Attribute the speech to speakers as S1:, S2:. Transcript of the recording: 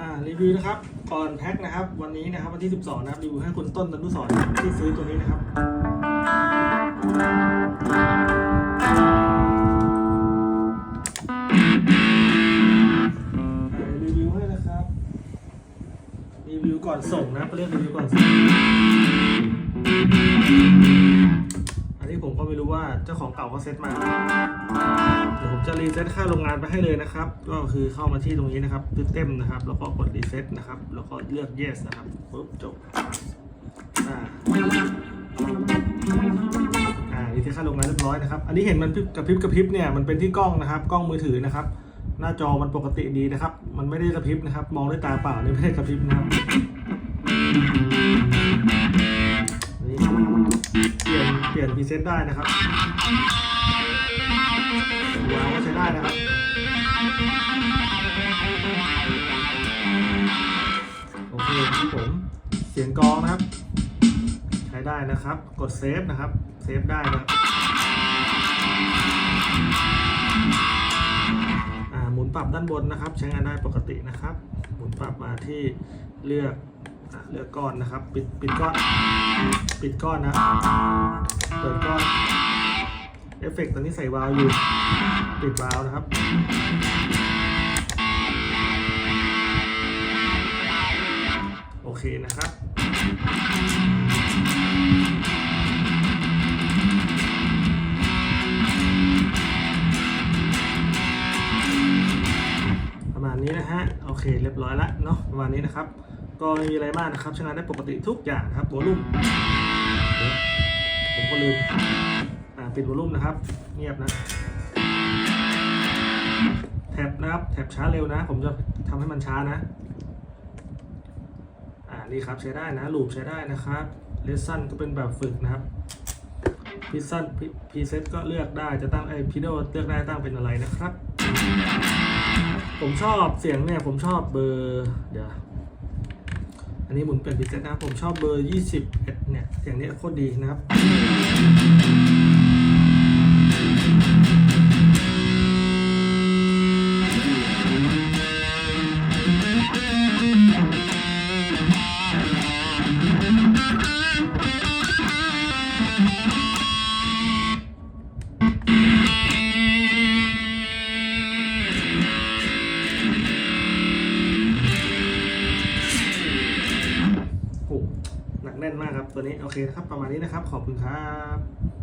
S1: อ่ารีวิวนะครับก่อนแพ็คนะครับ วันนี้นะครับวันที่ 12 นะครับรีวิวให้คุณต้นตนุสรณ์นะครับที่ซื้อตัวนี้นะครับ รีวิวให้นะครับ รีวิวก่อนส่งนะครับเขาเรียกรีวิวก่อนส่ง เจ้าของเก่าเขาเซ็ตมาเดี๋ยวผมจะรีเซ็ตค่าโรงงานไปให้เลยนะครับ ก็คือเข้ามาที่ตรงนี้นะครับคือเต็มนะครับ แล้วก็กดรีเซ็ตนะครับ แล้วก็เลือก yes นะครับปุ๊บจบอ่าอ่ารีเซ็ตค่าโรงงานเรียบร้อยนะครับ อันนี้เห็นมันกระพริบกระพริบเนี่ยมันเป็นที่กล้องนะครับ กล้องมือถือนะครับ หน้าจอมันปกติดีนะครับ มันไม่ได้กระพริบนะครับ มองด้วยตาเปล่านี่ไม่ได้กระพริบนะครับ พรีเซตได้นะครับวางก็ใช้ได้นะครับ โอเคครับผม เสียงกองนะครับ ใช้ได้นะครับ กดเซฟนะครับ เซฟได้นะครับอ่าหมุนปรับด้านบนนะครับ ใช้งานได้ปกตินะครับ หมุนปรับมาที่เลือก เลือกก้อนนะครับ ปิดปิดก้อน ปิดก้อนนะ เปิดก้อน เอฟเฟกต์ตอนนี้ใส่วาล์วอยู่ ปิดวาล์วนะครับโอเคนะครับ ประมาณนี้นะฮะ โอเค เรียบร้อยแล้วเนาะ ประมาณนี้นะครับ ก็ไม่มีอะไรมากนะครับใช้งานได้ปกติทุกอย่างนะครับวอลลุ่มผมก็ลืมอ่าปิดวอลลุ่มนะครับ เงียบนะ แท็บนะครับ แท็บช้าเร็วนะ ผมจะทำให้มันช้านะ อ่านี่ครับใช้ได้นะลูปใช้ได้นะครับเลสซันก็เป็นแบบฝึกนะครับพิซซันพีเซ็ตก็เลือกได้จะตั้งไอพีโดเลือกได้ตั้งเป็นอะไรนะครับ ผมชอบเสียงเนี่ย ผมชอบเบอร์ เดี๋ยว อันนี้หมุนเปลี่ยนพีเซตนะผมชอบเบอร์ 21 เนี่ย อย่างนี้โคตรดีนะครับ แน่นมากครับตัวนี้โอเคครับประมาณนี้นะครับ ขอบคุณครับ